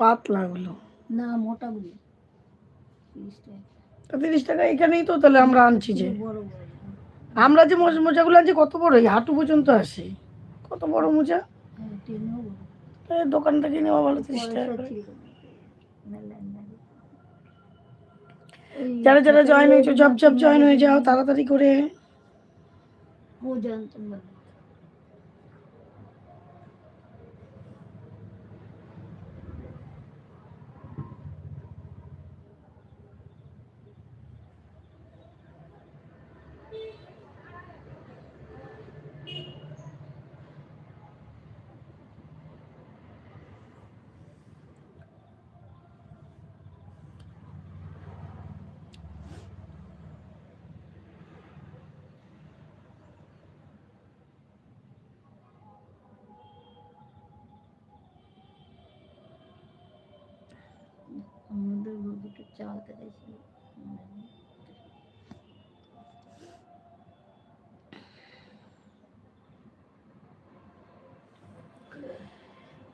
পাতলা গুলো না মোটাগুলো তিরিশ টাকা। তিরিশ টাকা এখানেই তো তাহলে আমরা আনছি যে। বড় বড়। আমরা যে মোজা মোজাগুলো আনছি কত বড়? হাঁটু পর্যন্ত আসে কত বড় মোজা? হ্যাঁ দোকান থেকে নেওয়া ভালো তিরিশ টাকা না। যারা যারা জয়েন হয়েছে জব জব জয়েন হয়ে যাও তাড়াতাড়ি করে। দুটো চাল কেটেছিল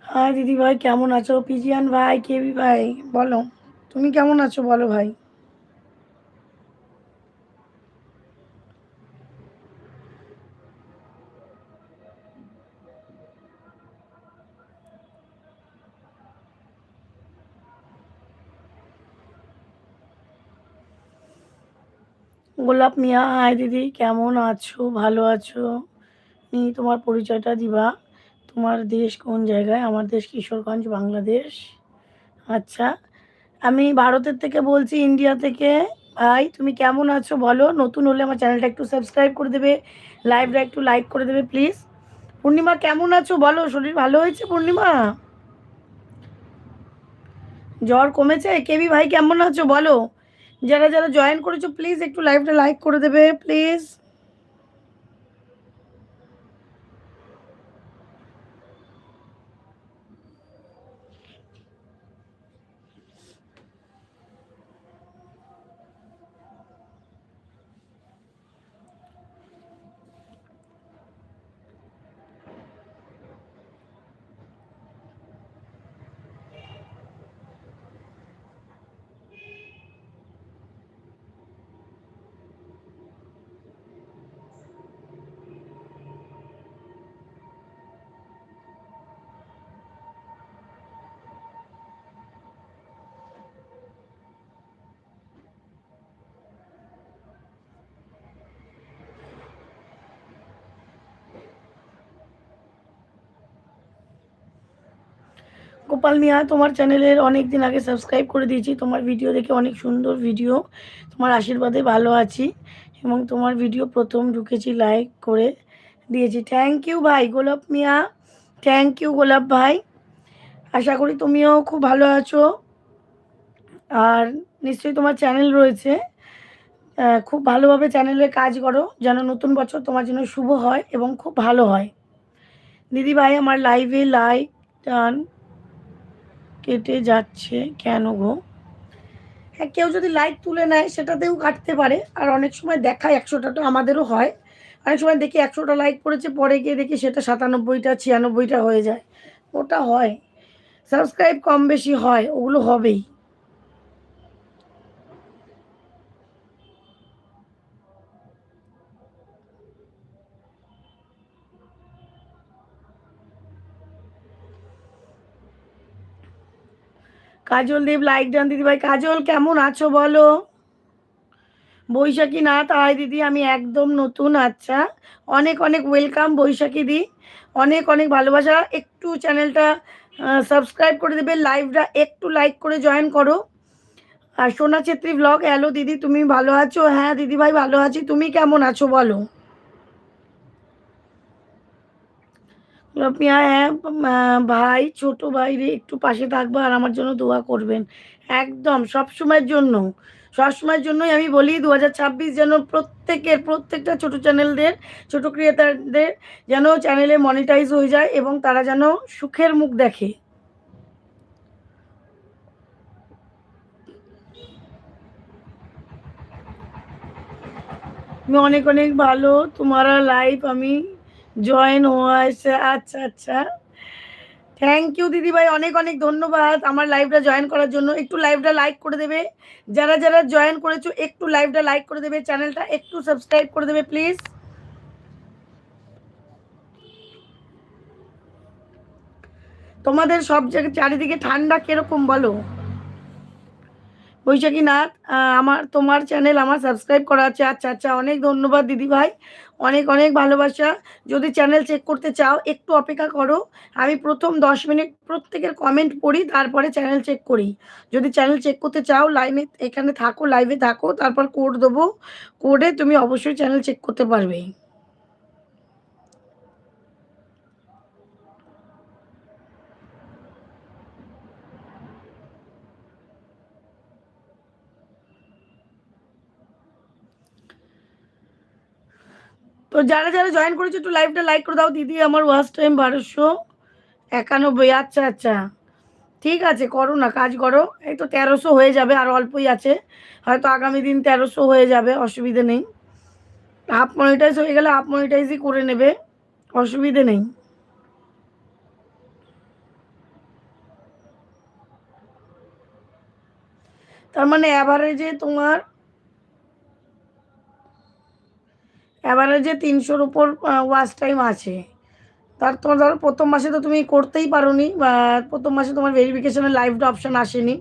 হাই দিদি ভাই, কেমন আছো? পিজিয়ান ভাই, কেবি ভাই, বলো। তুমি কেমন আছো বলো ভাই? গোলাপ মিয়া, হাই দিদি, কেমন আছো? ভালো আছো? নি, তোমার পরিচয়টা দিবা। তোমার দেশ কোন জায়গায়? আমার দেশ কিশোরগঞ্জ, বাংলাদেশ। আচ্ছা আমি ভারতের থেকে বলছি, ইন্ডিয়া থেকে। ভাই, তুমি কেমন আছো বলো? নতুন হলে আমার চ্যানেলটা একটু সাবস্ক্রাইব করে দেবে, লাইভটা একটু লাইক করে দেবে, প্লিজ। পূর্ণিমা, কেমন আছো বলো? শরীর ভালো হয়েছে পূর্ণিমা? জ্বর কমেছে? কেবি ভাই, কেমন আছো বলো? যারা যারা জয়েন করেছ প্লিজ একটু লাইভটা লাইক করে দেবে প্লিজ গোপাল মিয়া, তোমার চ্যানেলের অনেক দিন আগে সাবস্ক্রাইব করে দিয়েছি। তোমার ভিডিও দেখে অনেক সুন্দর ভিডিও তোমার আশীর্বাদে ভালো আছি এবং তোমার ভিডিও প্রথম ঢুকেছি লাইক করে দিয়েছি। থ্যাংক ইউ ভাই গোলাপ মিয়া। থ্যাংক ইউ গোলাপ ভাই। আশা করি তুমিও খুব ভালো আছো। আর নিশ্চয়ই তোমার চ্যানেল রয়েছে। খুব ভালোভাবে চ্যানেলে কাজ করো, যেন নতুন বছর তোমার জন্য শুভ হয় এবং খুব ভালো হয়। দিদি ভাই, আমার লাইভে লাইক টান কেটে যাচ্ছে কেন গো? হ্যাঁ কেউ যদি লাইক তুলে নেয়, সেটাতেও কাটতে পারে। আর অনেক সময় দেখায় একশোটা তো আমাদেরও হয়। অনেক সময় দেখি একশোটা লাইক পড়েছে, পরে গিয়ে দেখি সেটা সাতানব্বইটা, ছিয়ানব্বইটা হয়ে যায়। ওটা হয়। সাবস্ক্রাইব কম বেশি হয়, ওগুলো হবেই। কাজল দেব লাইক ডান দিদি ভাই কাজল, কেমন আছো বলো? বৈশাখী নাথ হাই দিদি, আমি একদম নতুন আচ্ছা। অনেক অনেক ওয়েলকাম বৈশাখী দি। অনেক অনেক ভালোবাসা। একটু চ্যানেলটা সাবস্ক্রাইব করে দেবে লাইভটা একটু লাইক করে জয়েন করো। আর সোনা ছেত্রী ব্লগ হ্যালো দিদি, তুমি ভালো আছো? হ্যাঁ দিদি ভাই ভালো আছি। তুমি কেমন আছো বলো? রপিয়া হ্যাঁ ভাই, ছোট ভাই রে, একটু পাশে থাকব আর আমার জন্য দোয়া করবেন। একদম, সব সময়ের জন্য। সবসময়ের জন্যই আমি বলি দু হাজার ছাব্বিশ যেন প্রত্যেকের, প্রত্যেকটা ছোট চ্যানেলদের, ছোট ক্রিয়েটারদের যেন চ্যানেলে মনিটাইজ হয়ে যায় এবং তারা যেন সুখের মুখ দেখে। তুমি অনেক অনেক ভালো। তোমার লাইফ আমি জয়েন হয়েছে আচ্ছা আচ্ছা। থ্যাংক ইউ দিদিভাই, অনেক অনেক ধন্যবাদ। আমার লাইভটা জয়েন করার জন্য। একটু লাইভটা লাইক করে দেবে। যারা যারা জয়েন করেছ, একটু লাইভটা লাইক করে দেবে। চ্যানেলটা একটু সাবস্ক্রাইব করে দেবে প্লিজ তোমাদের সব জায়গায় চারিদিকে ঠান্ডা কীরকম বলো? বৈশাখী নাথ আমার, তোমার চ্যানেল আমার সাবস্ক্রাইব করা আছে। আচ্ছা আচ্ছা অনেক ধন্যবাদ দিদি ভাই। অনেক অনেক ভালোবাসা। যদি চ্যানেল চেক করতে চাও, একটু অপেক্ষা করো। আমি প্রথম দশ মিনিট প্রত্যেকের কমেন্ট পড়ি, তারপরে চ্যানেল চেক করি। যদি চ্যানেল চেক করতে চাও লাইনে এখানে থাকো লাইভে থাকো, তারপর কোড দেবো। কোডে তুমি অবশ্যই চ্যানেল চেক করতে পারবে। তো যারা যারা জয়েন করেছে, একটু লাইভটা লাইক করে দাও। দিদি আমার ওয়াচ টাইম বারোশো একানব্বই। আচ্ছা আচ্ছা। ঠিক আছে, করো না, কাজ করো। এই তো তেরোশো হয়ে যাবে, আর অল্পই আছে। হয়তো আগামী দিন তেরোশো হয়ে যাবে, অসুবিধে নেই। হাফ মনিটাইজ হয়ে গেলে হাফ মনিটাইজই করে নেবে, অসুবিধে নেই। তার মানে অ্যাভারেজে তোমার অ্যাভারেজে তিনশোর উপর ওয়াচ টাইম আছে। তার তোমার ধরো প্রথম মাসে তো তুমি করতেই পারোনি, বা প্রথম মাসে তোমার ভেরিফিকেশনের লাইভটা অপশান আসেনি।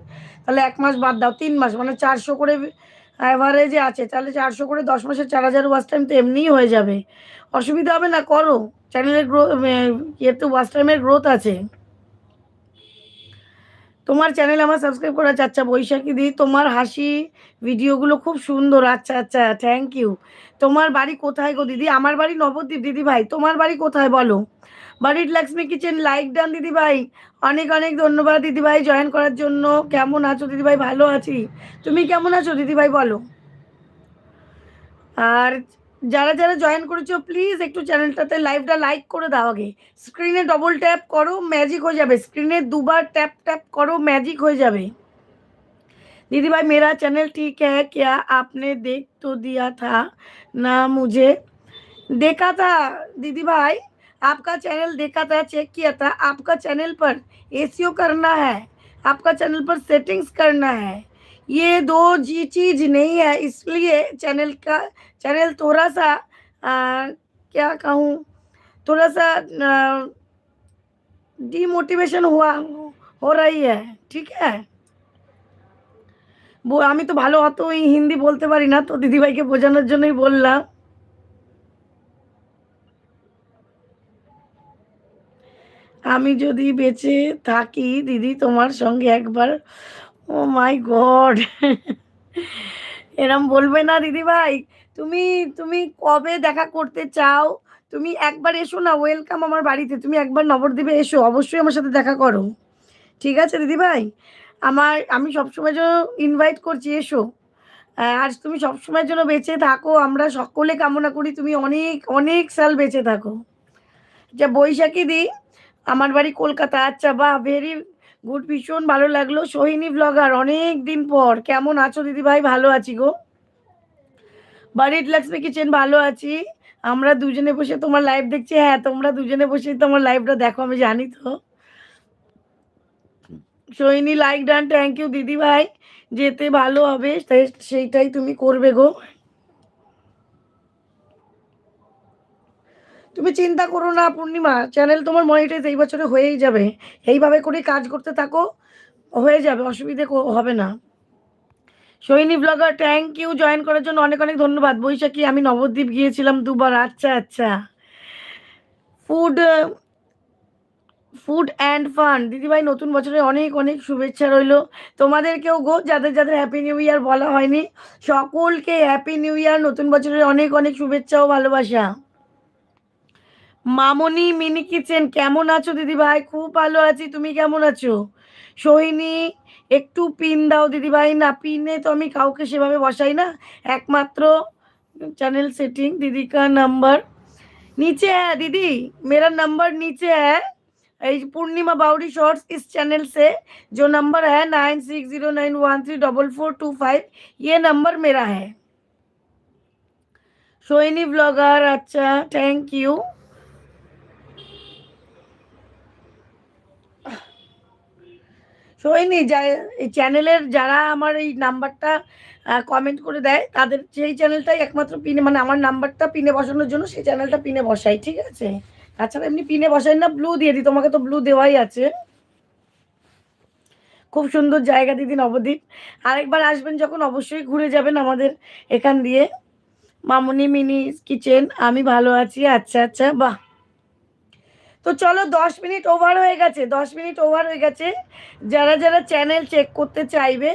তাহলে এক মাস বাদ দাও, তিন মাস মানে চারশো করে অ্যাভারেজে আছে। তাহলে চারশো করে দশ মাসে চার হাজার ওয়াচ টাইম তো এমনিই হয়ে যাবে। অসুবিধা হবে না, করো। চ্যানেলের গ্রো ইয়েতে ওয়াচ টাইমের গ্রোথ আছে। তোমার চ্যানেল আমার সাবস্ক্রাইব করা আচ্ছা বৈশাখী দি তোমার হাসি ভিডিওগুলো খুব সুন্দর। আচ্ছা আচ্ছা থ্যাংক ইউ তোমার বাড়ি কোথায় গো দিদি? আমার বাড়ি নবদ্বীপ দিদি ভাই। তোমার বাড়ি কোথায় বলো? বাড়ির লক্ষ্মী কিচেন লাইক ডান দিদি ভাই। অনেক অনেক ধন্যবাদ দিদি ভাই জয়েন করার জন্য। কেমন আছো দিদি ভাই? ভালো আছি। তুমি কেমন আছো দিদি ভাই বলো? আর যারা যারা জয়েন করেছো প্লিজ একটু চ্যানেলটাতে লাইভটা লাইক করে দাও আগে স্ক্রিনে ডবল ট্যাপ করো ম্যাজিক হয়ে যাবে স্ক্রিনে দুবার ট্যাপ ট্যাপ করো ম্যাজিক হয়ে যাবে दीदी भाई मेरा चैनल ठीक है क्या आपने देख तो दिया था ना मुझे देखा था दीदी भाई आपका चैनल देखा था चेक किया था आपका चैनल पर एसीओ करना है आपका चैनल पर सेटिंग्स करना है ये दो जी चीज नहीं है इसलिए चैनल का चैनल थोड़ा सा आ, क्या कहूँ थोड़ा सा डिमोटिवेशन हुआ हो रही है ठीक है বো- আমি তো ভালো অত ওই হিন্দি বলতে পারি না তো দিদিভাইকে বোঝানোর জন্যই বললাম আমি যদি বেঁচে থাকি দিদি তোমার সঙ্গে একবার ও মাই গড এরম বলবে না দিদি ভাই তুমি তুমি কবে দেখা করতে চাও? তুমি একবার এসো না ওয়েলকাম আমার বাড়িতে। তুমি একবার নবদ্বীপে এসো, অবশ্যই আমার সাথে দেখা করো। ঠিক আছে, দিদি ভাই? আমার, আমি সবসময় জন্য ইনভাইট করছি, এসো। আর তুমি সবসময়ের জন্য বেঁচে থাকো, আমরা সকলে কামনা করি, তুমি অনেক অনেক সাল বেঁচে থাকো। যা বৈশাখী দি, আমার বাড়ি কলকাতা। আচ্ছা বাহ ভেরি গুড ভীষণ ভালো লাগল। সোহিনী ব্লগার অনেক দিন পর। কেমন আছো, দিদি ভাই? ভালো আছি গো। বাড়ির লক্ষ্মী কিচেন ভালো আছি। আমরা দুজনে বসে তোমার লাইভ দেখছি। হ্যাঁ তোমরা দুজনে বসে তোমার লাইভটা দেখো, আমি জানি তো। Sohini like done thank you দিদি ভাই। যেতে ভালো হবে সেইটাই তুমি করবে গো। তুমি চিন্তা করো না, পূর্ণিমা। চ্যানেল তোমার মনিটাইজ এই বছরে হয়েই যাবে। এইভাবে করে কাজ করতে থাকো, হয়ে যাবে, অসুবিধে হবে না। Sohini blogger thank you join করার জন্য অনেক অনেক ধন্যবাদ। বৈশাখী, আমি নবদ্বীপ গিয়েছিলাম দুবার আচ্ছা আচ্ছা। ফুড ফুড অ্যান্ড ফান দিদিভাই নতুন বছরে অনেক অনেক শুভেচ্ছা রইল। তোমাদেরকেও গো, যাদের যাদের হ্যাপি নিউ ইয়ার বলা হয়নি, সকলকে হ্যাপি নিউ ইয়ার নতুন বছরের অনেক অনেক শুভেচ্ছা ও ভালোবাসা। মামনি মিনি কিচেন, কেমন আছো দিদিভাই? খুব ভালো আছি, তুমি কেমন আছো? সোহিনী একটু পিন দাও দিদি ভাই না পিনে তো আমি কাউকে সেভাবে বসাই না একমাত্র चैनल सेटिंग दीदी का नंबर नीचे है दीदी मेरा नंबर नीचे है ये पूर्णिमा बाउडी शॉर्ट्स इस चैनल से जो नंबर है nine six zero nine one three double four two five ये नंबर मेरा है सोहिनी ब्लॉगर अच्छा थैंक यू যা এই চ্যানেলের যারা আমার এই নাম্বারটা কমেন্ট করে দেয়, তাদের সেই চ্যানেলটাই একমাত্র পিনে মানে আমার নাম্বারটা পিনে বসানোর জন্য, সেই চ্যানেলটা পিনে বসাই, ঠিক আছে? তাছাড়া এমনি পিনে বসাই না ব্লু দিয়ে দিই, তোমাকে তো ব্লু দেওয়াই আছে। খুব সুন্দর জায়গা দিদি নবদ্বীপ। আরেকবার আসবেন যখন, অবশ্যই ঘুরে যাবেন আমাদের এখান দিয়ে। মামুনি, মিনি কিচেন আমি ভালো আছি আচ্ছা আচ্ছা বাহ! তো চলো দশ মিনিট ওভার হয়ে গেছে, দশ মিনিট ওভার হয়ে গেছে। যারা যারা চ্যানেল চেক করতে চাইবে,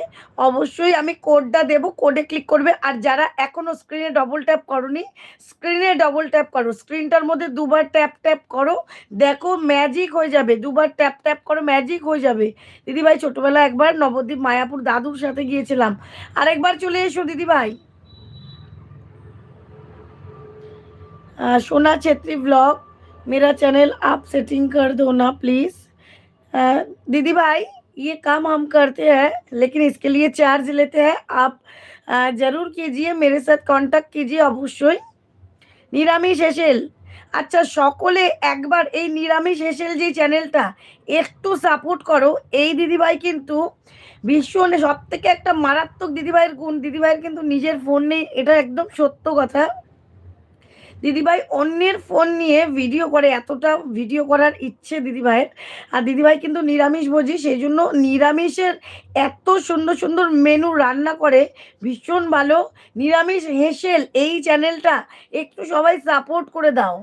অবশ্যই আমি কোডটা দেব কোডে ক্লিক করবে। আর যারা এখনও স্ক্রিনে ডবল ট্যাপ করনি স্ক্রিনে ডবল ট্যাপ করো। স্ক্রিনটার মধ্যে দুবার ট্যাপ ট্যাপ করো। দেখো ম্যাজিক হয়ে যাবে। দুবার ট্যাপ ট্যাপ করো ম্যাজিক হয়ে যাবে। দিদিভাই, ছোটোবেলা একবার নবদ্বীপ মায়াপুর দাদুর সাথে গিয়েছিলাম। আরেকবার চলে এসো দিদিভাই। সোনা ছেত্রী ব্লগ मेरा चैनल आप सेटिंग कर दो ना प्लीज़ आ, दीदी भाई ये काम हम करते हैं लेकिन इसके लिए चार्ज लेते हैं आप आ, ज़रूर कीजिए मेरे साथ कांटेक्ट कीजिए অবশ্যই নিরামিষ হেসেল আচ্ছা সকলে একবার এই নিরামিষ হেসেল যে চ্যানেলটা একটু সাপোর্ট করো এই দিদিভাই কিন্তু ভীষণ সব থেকে একটা মারাত্মক দিদিভাইয়ের গুণ দিদিভাইয়ের কিন্তু নিজের ফোন নেই এটা একদম সত্য কথা দিদিভাই অন্যের ফোন নিয়ে ভিডিও করে, এতটা ভিডিও করার ইচ্ছে দিদিভাইয়ের। আর দিদিভাই কিন্তু নিরামিষ ভোজি, সেই জন্য নিরামিষের এত সুন্দর সুন্দর মেনু রান্না করে, ভীষণ ভালো। নিরামিষ হেসেল, এই চ্যানেলটা একটু সবাই সাপোর্ট করে দাও।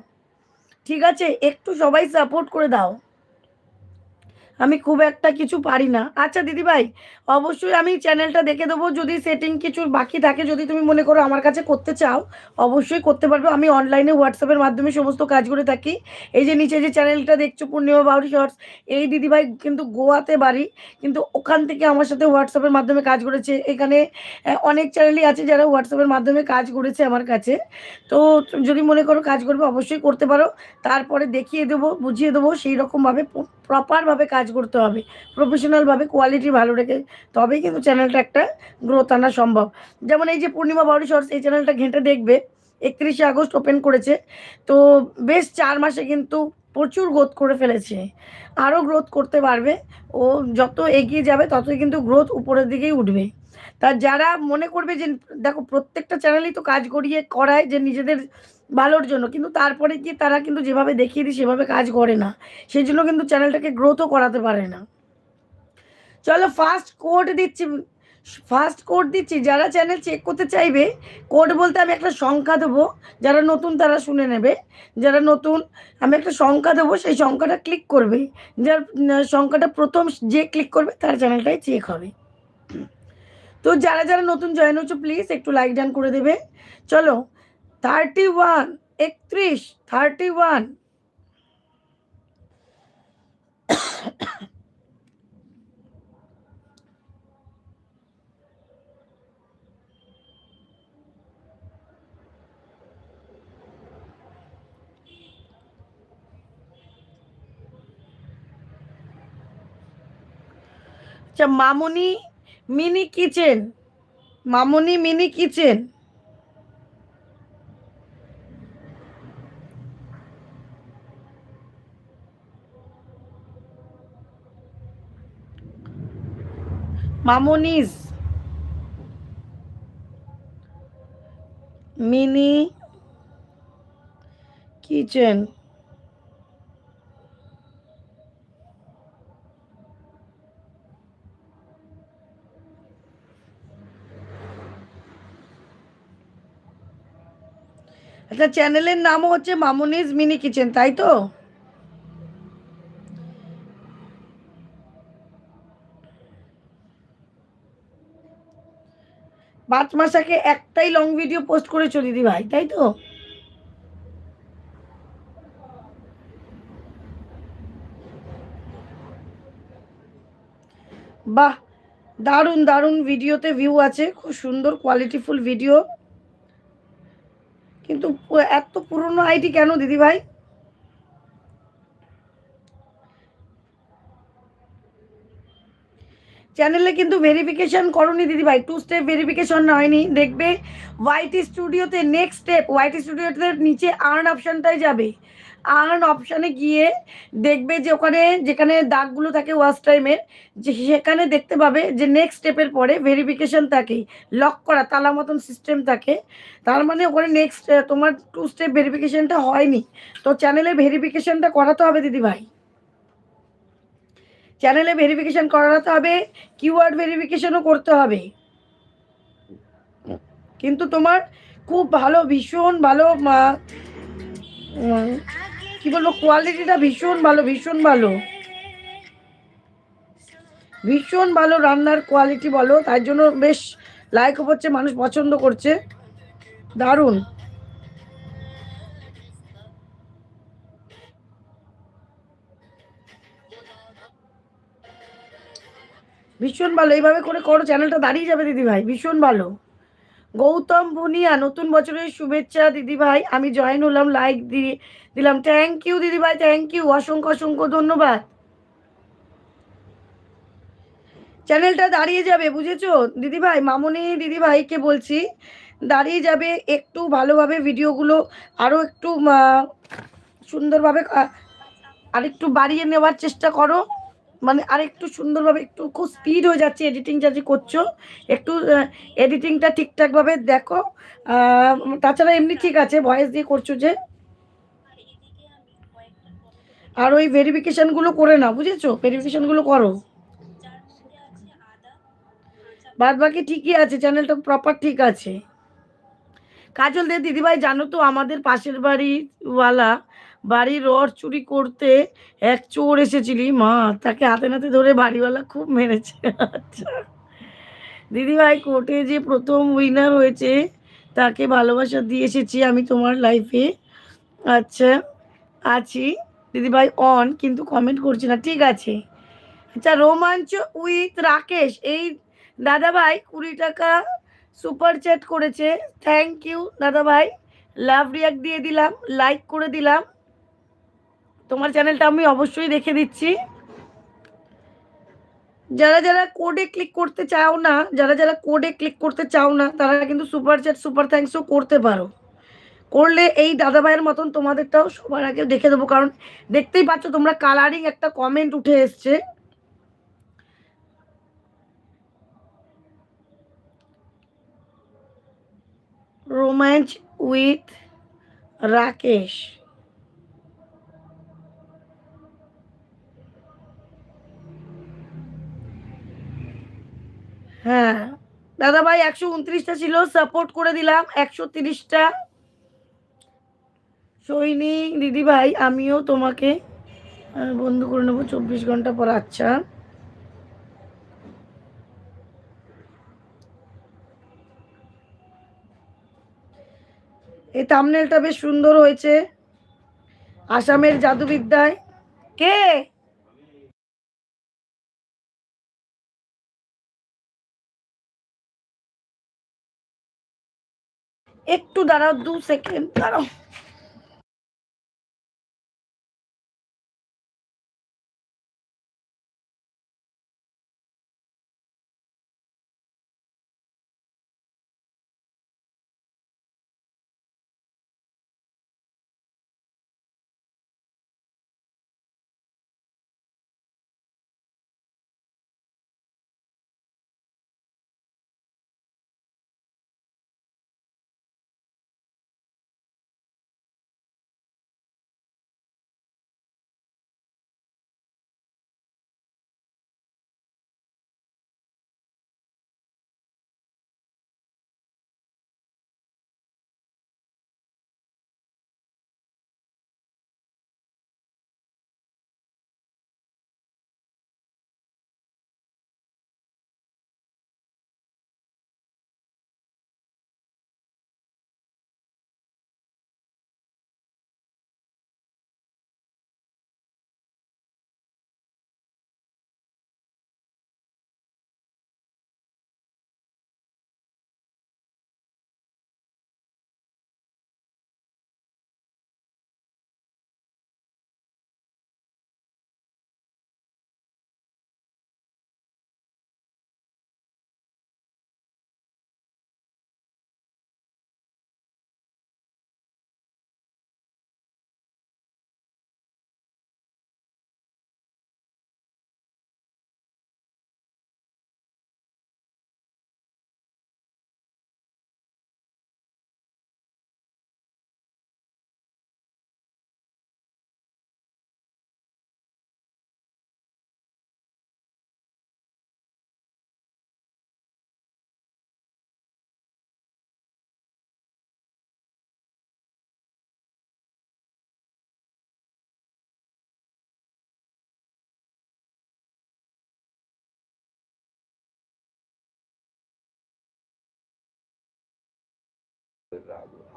ঠিক আছে? একটু সবাই সাপোর্ট করে দাও। আমি খুব একটা কিছু পারি না। আচ্ছা দিদিভাই অবশ্যই আমি চ্যানেলটা দেখে দেবো। যদি সেটিং কিছু বাকি থাকে, যদি তুমি মনে করো আমার কাছে করতে চাও, অবশ্যই করতে পারবে। আমি অনলাইনে হোয়াটসঅ্যাপের মাধ্যমে সমস্ত কাজ করে থাকি। এই যে নিচে যে চ্যানেলটা দেখছ, পূর্ণিমা বাউরি শর্টস এই দিদিভাই কিন্তু গোয়াতে বাড়ি, কিন্তু ওখান থেকে আমার সাথে হোয়াটসঅ্যাপের মাধ্যমে কাজ করেছে। এখানে অনেক চ্যানেলই আছে যারা হোয়াটসঅ্যাপের মাধ্যমে কাজ করেছে আমার কাছে। তো যদি মনে করো কাজ করবে, অবশ্যই করতে পারো। তারপরে দেখিয়ে দেবো, বুঝিয়ে দেবো সেই রকমভাবে প্রপারভাবে কাজ করতে হবে। প্রফেশনালভাবে কোয়ালিটি ভালো রেখে তবেই কিন্তু চ্যানেলটা একটা গ্রোথ আনা সম্ভব। যেমন এই যে পূর্ণিমা বাউরি শর্টস এই চ্যানেলটা ঘেঁটে দেখবে, একত্রিশে আগস্ট ওপেন করেছে। তো বেশ চার মাসে কিন্তু প্রচুর গ্রোথ করে ফেলেছে। আরও গ্রোথ করতে পারবে। ও যত এগিয়ে যাবে, ততই কিন্তু গ্রোথ উপরের দিকেই উঠবে। তা যারা মনে করবে যে, দেখো প্রত্যেকটা চ্যানেলই তো কাজ করিয়ে করায় যে নিজেদের ভালোর জন্য, কিন্তু তারপরে গিয়ে তারা কিন্তু যেভাবে দেখিয়ে দিই, সেভাবে কাজ করে না। সেই জন্য কিন্তু চ্যানেলটাকে গ্রোথও করাতে পারে না। চলো ফার্স্ট কোড দিচ্ছি ফার্স্ট কোড দিচ্ছি, যারা চ্যানেল চেক করতে চাইবে কোড বলতে আমি একটা সংখ্যা দেবো, যারা নতুন তারা শুনে নেবে, যারা নতুন আমি একটা সংখ্যা দেবো, সেই সংখ্যাটা ক্লিক করবে, যার সংখ্যাটা প্রথম যে ক্লিক করবে, তার চ্যানেলটাই চেক হবে। তো যারা যারা নতুন জয়েন হচ্ছে প্লিজ একটু লাইক ডান করে দেবে। চলো থার্টি ওয়ান একত্রিশ থার্টি ওয়ান আচ্ছা Mamuni mini kitchen. Mamuni mini kitchen. Mamuni's mini kitchen. আচ্ছা চ্যানেলের নামও হচ্ছে মামুনিজ মিনি কিচেন, তাই তো? পাঁচ মাস আগে একটাই লং ভিডিও পোস্ট করেছ দিদি ভাই, তাই তো? বাহ, দারুণ দারুণ ভিডিওতে ভিউ আছে, খুব সুন্দর কোয়ালিটিফুল ভিডিও কিন্তু এত পুরনো আইডি কেন দিদি ভাই? চ্যানেলে কিন্তু ভেরিফিকেশন করনি দিদি ভাই। টু স্টেপ ভেরিফিকেশন হয়নি। দেখবে ওয়াইটি স্টুডিওতে নেক্সট স্টেপ ওয়াইটি স্টুডিওতে নিচে আর্ন অপশনটাই যাবে। আর্ন অপশানে গিয়ে দেখবে যে ওখানে যেখানে দাগগুলো থাকে ওয়াচ টাইমের যে সেখানে দেখতে পাবে যে নেক্সট স্টেপের পরে ভেরিফিকেশান থাকে লক করা, তালা মতন সিস্টেম থাকে। তার মানে ওখানে নেক্সট তোমার টু স্টেপ ভেরিফিকেশানটা হয়নি। তো চ্যানেলে ভেরিফিকেশানটা করাতে হবে দিদি ভাই। চ্যানেলে ভেরিফিকেশান করাতে হবে কিওয়ার্ড ভেরিফিকেশনও করতে হবে। কিন্তু তোমার খুব ভালো, ভীষণ ভালো কি বলব কোয়ালিটিটা ভীষণ ভালো ভীষণ ভালো। ভীষণ ভালো রান্নার কোয়ালিটি বলো, তার জন্য বেশ লাইক হচ্ছে মানুষ পছন্দ করছে। দারুণ। ভীষণ ভালো, এইভাবে করে করো চ্যানেলটা দাঁড়িয়ে যাবে দিদি ভাই ভীষণ ভালো। গৌতম ভুনিয়া নতুন বছরের শুভেচ্ছা দিদি ভাই আমি জয়েন হলাম লাইক দিয়ে দিলাম। থ্যাংক ইউ দিদি ভাই থ্যাংক ইউ অসংখ্য অসংখ্য ধন্যবাদ। চ্যানেলটা দাঁড়িয়ে যাবে, বুঝেছ? দিদি ভাই মামনি দিদি ভাইকে বলছি, দাঁড়িয়ে যাবে একটু ভালোভাবে ভিডিওগুলো আরও একটু সুন্দরভাবে আরেকটু বাড়িয়ে নেওয়ার চেষ্টা করো। মানে আরেকটু সুন্দরভাবে একটু খুব স্পিড হয়ে যাচ্ছে এডিটিং যা যে করছ, একটু এডিটিংটা ঠিকঠাকভাবে দেখো। তাছাড়া এমনি ঠিক আছে ভয়েস দিয়ে করছ যে। আর ওই ভেরিফিকেশনগুলো করে নাও, বুঝেছ? ভেরিফিকেশনগুলো করো। বাদ বাকি ঠিকই আছে চ্যানেলটা প্রপার ঠিক আছে। কাজল দে, দিদিভাই, জানো তো আমাদের পাশের বাড়িওয়ালা বাড়ির রড চুরি করতে এক চোর এসেছিলি, মা। তাকে হাতে নাতে ধরে বাড়িওয়ালা খুব মেরেছে। আচ্ছা। দিদিভাই, কোর্টে যে প্রথম উইনার হয়েছে, তাকে ভালোবাসা দিয়ে এসেছি আমি তোমার লাইফে আচ্ছা আছি। দিদিভাই অন কিন্তু কমেন্ট করছি না। ঠিক আছে। আচ্ছা রোমাঞ্চ উইথ রাকেশ। এই দাদাভাই কুড়ি টাকা সুপার চ্যাট করেছে। থ্যাংক ইউ দাদাভাই। লাভ রিয়াক্ট দিয়ে দিলাম লাইক করে দিলাম। তোমার চ্যানেলটা আমি অবশ্যই দেখে দিচ্ছি। যারা যারা কোডে ক্লিক করতে চাও না, যারা যারা কোডে ক্লিক করতে চাও না, তারা কিন্তু সুপার চ্যাট সুপার থ্যাঙ্কসও করতে পারো। করলে এই দাদা ভাইয়ের মতন তোমাদেরটাও সবার আগে দেখে দেবো, কারণ দেখতেই পাচ্ছ তোমরা কালারিং একটা কমেন্ট উঠে এসছে। রোম্যান্স উইথ রাকেশ হ্যাঁ। দাদা ভাই একশো উনত্রিশটা ছিল সাপোর্ট করে দিলাম, একশো তিরিশটা। সৈনিক দিদি ভাই আমিও তোমাকে বন্ধু করে নেব চব্বিশ ঘণ্টা পর আচ্ছা। এই তামনেলটা বেশ সুন্দর হয়েছে। আসামের জাদুবিদ্যায়। কে? একটু দাঁড়াও দু সেকেন্ড দাঁড়াও।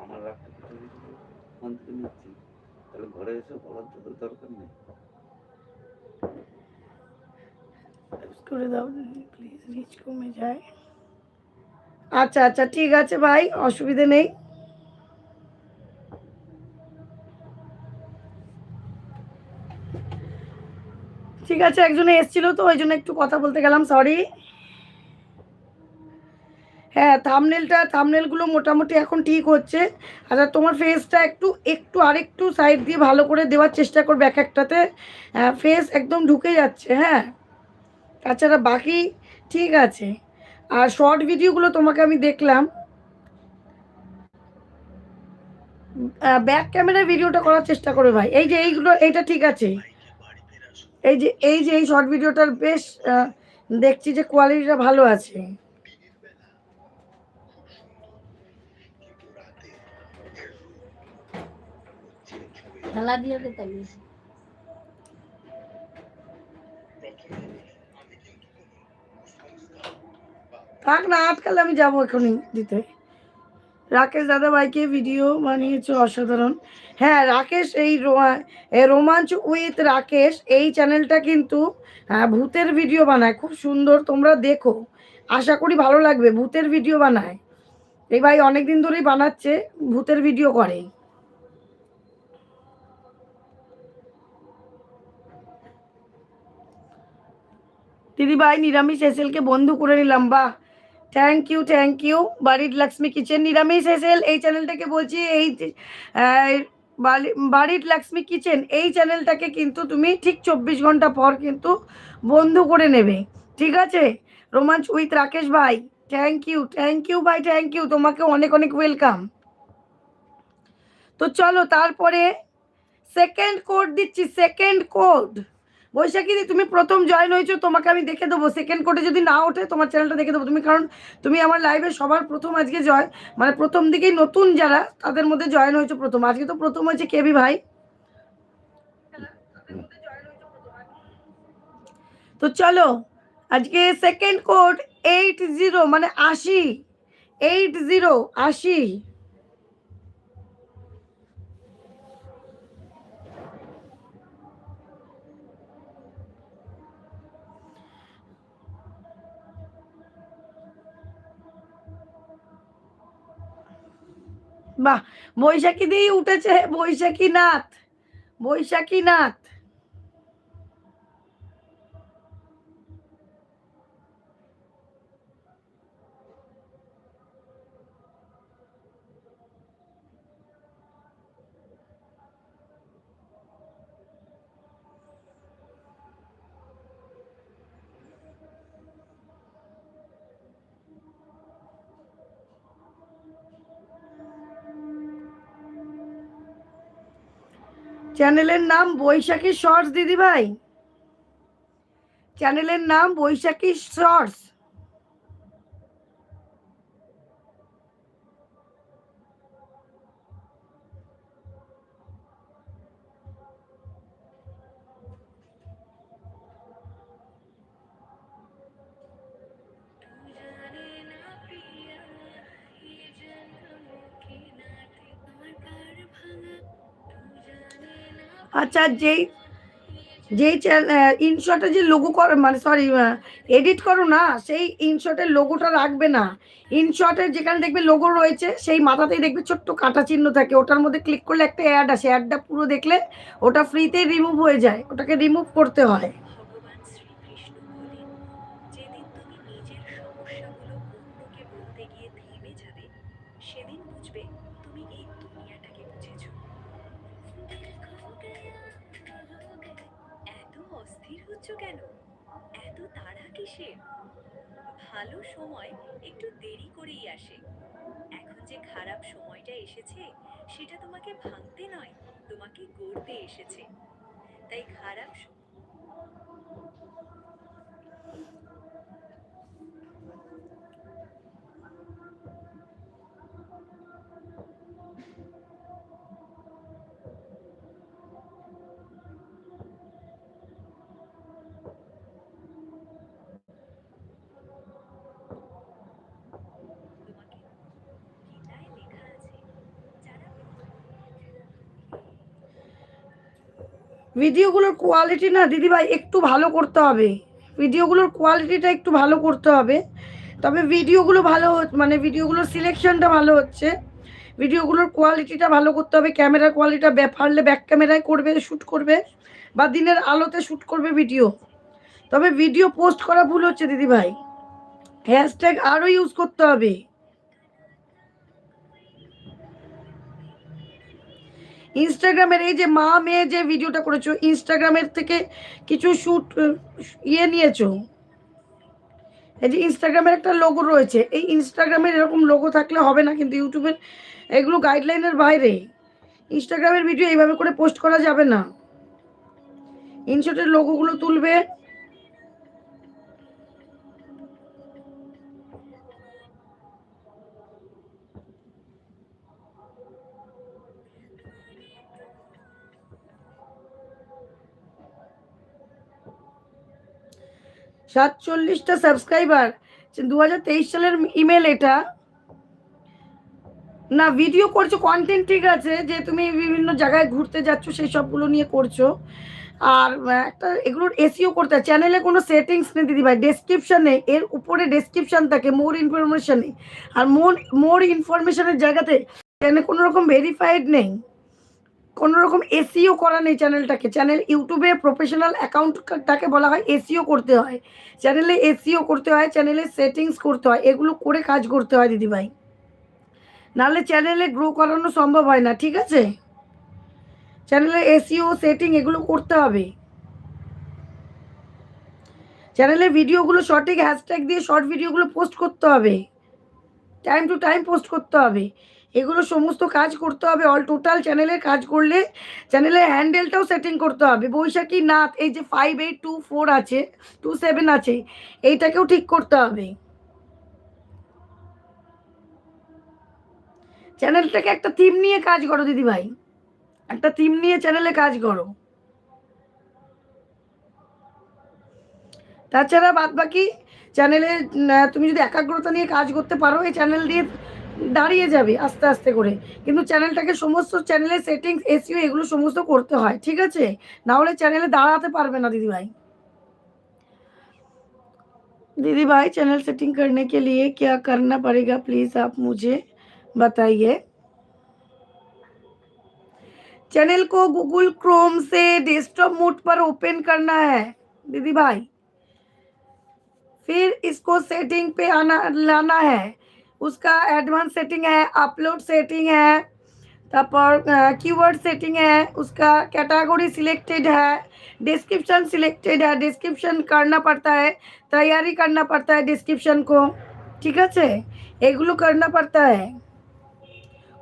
আমার ওখান থেকে নিচ্ছি। তাহলে ঘরে এসে তো দরকার নেই। করে দাও প্লিজ রিচ কমে যায়। আচ্ছা আচ্ছা ঠিক আছে ভাই, অসুবিধে নেই। ঠিক আছে, একজনে এসেছিল তো, ওই জন্য একটু কথা বলতে গেলাম সরি হ্যাঁ থামনেলটা থামনেলগুলো মোটামুটি এখন ঠিক হচ্ছে। আর তোমার ফেসটা একটু একটু আরেকটু সাইড দিয়ে ভালো করে দেওয়ার চেষ্টা করবে এক একটাতে। ফেস একদম ঢুকে যাচ্ছে হ্যাঁ? তাছাড়া বাকি ঠিক আছে। আর শর্ট ভিডিওগুলো তোমাকে আমি দেখলাম। ব্যাক ক্যামেরা ভিডিওটা করার চেষ্টা করবে ভাই। এই যে এইগুলো, এইটা ঠিক আছে। এই যে এই যে এই শর্ট ভিডিওটার বেশ দেখছি যে কোয়ালিটিটা ভালো আছে। খেলা দিয়ে দে তাহলে থাক না আটকালে আমি যাব এখনই দিতে। রাকেশ দাদা ভাইকে ভিডিও বানিয়েছে অসাধারণ। হ্যাঁ রাকেশ এই রোমাঞ্চ উইথ রাকেশ এই চ্যানেলটা কিন্তু আহ, ভূতের ভিডিও বানায়। খুব সুন্দর তোমরা দেখো। আশা করি ভালো লাগবে ভূতের ভিডিও বানায়। এই ভাই অনেক দিন ধরেই বানাচ্ছে ভূতের ভিডিও করে দিদি ভাই নিরামিষ এসেলকে বন্ধু করে নিলাম, বাহ। থ্যাংক ইউ থ্যাংক ইউ বাড়ির লক্ষ্মী কিচেন নিরামিষ এসেল এই চ্যানেলটাকে বলছি, এই বাড়ির লক্ষ্মী কিচেন এই চ্যানেলটাকে কিন্তু তুমি ঠিক চব্বিশ ঘণ্টা পর কিন্তু বন্ধু করে নেবে। ঠিক আছে? রোমাঞ্চ উইথ রাকেশ ভাই থ্যাংক ইউ থ্যাংক ইউ ভাই থ্যাংক ইউ তোমাকে অনেক অনেক ওয়েলকাম তো চলো, তারপরে সেকেন্ড কোড দিচ্ছি সেকেন্ড কোড বৈশাখী তুমি প্রথম জয়েন হয়েছো, তোমাকে আমি দেখে দেবো। সেকেন্ড কোর্টে যদি না ওঠে, তোমার চ্যানেলটা দেখে দেবো। তুমি কারণ, তুমি আমার লাইভে সবার প্রথম আজকে জয় মানে প্রথম দিকেই নতুন যারা, তাদের মধ্যে জয়েন হয়েছো প্রথম। আজকে তো প্রথম হয়েছে কেবি ভাই? তো চলো, আজকে সেকেন্ড কোড এইট জিরো মানে আশি এইট জিরো আশি। বাহ বৈশাখী দিয়ে উঠেছে বৈশাখী নাথ বৈশাখী নাথ চ্যানেলের নাম বৈশাখী শর্টস দিদি ভাই চ্যানেলের নাম বৈশাখী শর্টস। আচ্ছা যেই যেই ইনশটে যে লোগো করো মানে সরি এডিট করো না, সেই ইনশটের লোগোটা রাখবে না। ইনশটের যেখানে দেখবে লোগো রয়েছে, সেই মাথাতেই দেখবে ছোট্ট কাটা চিহ্ন থাকে। ওটার মধ্যে ক্লিক করলে একটা অ্যাড আসে। অ্যাডটা পুরো দেখলে ওটা ফ্রিতেই রিমুভ হয়ে যায়। ওটাকে রিমুভ করতে হয়। হচ্ছ কেন? এত তাড়া কিসের? ভালো সময় একটু দেরি করেই আসে। এখন যে খারাপ সময়টা এসেছে, সেটা তোমাকে ভাঙতে নয়, তোমাকে গড়তে এসেছে। তাই খারাপ ভিডিওগুলোর কোয়ালিটি না, দিদিভাই, একটু ভালো করতে হবে। ভিডিওগুলোর কোয়ালিটিটা একটু ভালো করতে হবে। তবে ভিডিওগুলো ভালো মানে ভিডিওগুলোর সিলেকশনটা ভালো হচ্ছে। ভিডিওগুলোর কোয়ালিটিটা ভালো করতে হবে। ক্যামেরার কোয়ালিটিটা পারলে ব্যাক ক্যামেরায় করবে শ্যুট করবে, বা দিনের আলোতে শ্যুট করবে ভিডিও তবে ভিডিও পোস্ট করা ভুল হচ্ছে, দিদিভাই। হ্যাশট্যাগ আরও ইউজ করতে হবে। ইনস্টাগ্রামের এই যে মা মেয়ে যে ভিডিওটা করেছ ইনস্টাগ্রামের থেকে কিছু শ্যুট ইয়ে নিয়েছো? এই যে ইনস্টাগ্রামের একটা লোগো রয়েছে, এই ইনস্টাগ্রামের এরকম লোগো থাকলে হবে না, কিন্তু ইউটিউবের এগুলো গাইডলাইনের বাইরে। ইনস্টাগ্রামের ভিডিও এইভাবে করে পোস্ট করা যাবে না। ইনশটের লোগোগুলো তুলবে সাতচল্লিশটা সাবস্ক্রাইবার দু হাজার তেইশ সালের ইমেল এটা। না ভিডিও করছ কন্টেন্ট ঠিক আছে, যে তুমি বিভিন্ন জায়গায় ঘুরতে যাচ্ছ, সেই সবগুলো নিয়ে করছ। আর একটা এগুলোর এসিও করতে হয়। চ্যানেলে কোনো সেটিংস নেই দিদিভাই ডেসক্রিপশানে এর উপরে ডেসক্রিপশান থাকে মোর ইনফরমেশানে আর মোর মোর ইনফরমেশানের জায়গাতে কোনো রকম ভেরিফাইড নেই। কোনো রকম এসিও করা নেই চ্যানেলটাকে। চ্যানেল ইউটিউবে প্রফেশনাল অ্যাকাউন্টটাকে বলা হয় এসিও করতে হয়। চ্যানেলে এসিও করতে হয়, চ্যানেলে সেটিংস করতে হয়, এগুলো করে কাজ করতে হয় দিদিভাই। নাহলে চ্যানেলে গ্রো করানো সম্ভব হয় না, ঠিক আছে? চ্যানেলে এসিও সেটিং এগুলো করতে হবে। চ্যানেলে ভিডিওগুলো সঠিক হ্যাশট্যাগ দিয়ে শর্ট ভিডিওগুলো পোস্ট করতে হবে। টাইম টু টাইম পোস্ট করতে হবে। এগুলো সমস্ত কাজ করতে হবে অল টোটাল চ্যানেলের কাজ করলে চ্যানেলের হ্যান্ডেলটাও সেটিং করতে হবে। বৈশাখী নাথ, এই যে ফাইভ এইট টু ফোর আছে টু সেভেন আছে, এইটাকেও ঠিক করতে হবে। চ্যানেলটাকে একটা থিম নিয়ে কাজ করো, দিদিভাই। একটা থিম নিয়ে চ্যানেলে কাজ করো। তাছাড়া বাদ বাকি চ্যানেলে তুমি যদি একাগ্রতা নিয়ে কাজ করতে পারো, এই চ্যানেল দিয়ে দাঁড়িয়ে যাবে আস্তে আস্তে করে কিন্তু চ্যানেলটাকে সমস্ত চ্যানেলের সেটিংস এসিও এগুলো সমস্ত করতে হয় ঠিক আছে না হলে চ্যানেলে দাঁড়াতে পারবে না দিদিভাই दीदी भाई चैनल सेटिंग करने के लिए क्या करना पड़ेगा प्लीज आप मुझे बताइए चैनल को गूगल क्रोम से डेस्कटॉप मोड पर ओपन करना है दीदी भाई फिर इसको सेटिंग पे आना लाना है उसका एडवांस सेटिंग है अपलोड सेटिंग है তারপর कीवर्ड सेटिंग है उसका कैटेगरी सिलेक्टेड है डिस्क्रिप्शन सिलेक्टेड है डिस्क्रिप्शन करना पड़ता है तैयारी करना पड़ता है डिस्क्रिप्शन को ঠিক আছে এগুলো করনা পড়তা है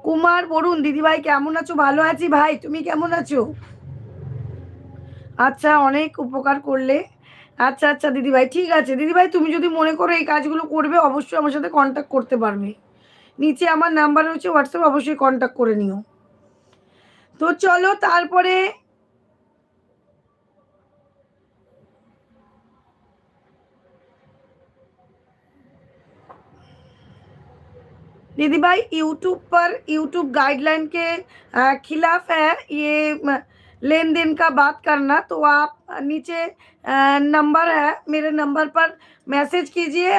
কুমার বরুণ দিদিভাই কেমন আছো ভালো আছি ভাই তুমি কেমন আছো আচ্ছা অনেক উপকার করলে আচ্ছা আচ্ছা দিদিভাই ঠিক আছে দিদিভাই তুমি যদি মনে করো এই কাজগুলো করবে অবশ্যই আমার সাথে কন্ট্যাক্ট করতে পারবে নিচে আমার নাম্বার রয়েছে হোয়াটসঅ্যাপ অবশ্যই কন্ট্যাক্ট করে নিও তো চলো তারপরে दीदी भाई यूट्यूब पर यूट्यूब गाइडलाइन के अ, खिलाफ है ये म, लेन देन का बात करना तो आप नीचे नंबर है, मेरे नंबर पर मैसेज कीजिए।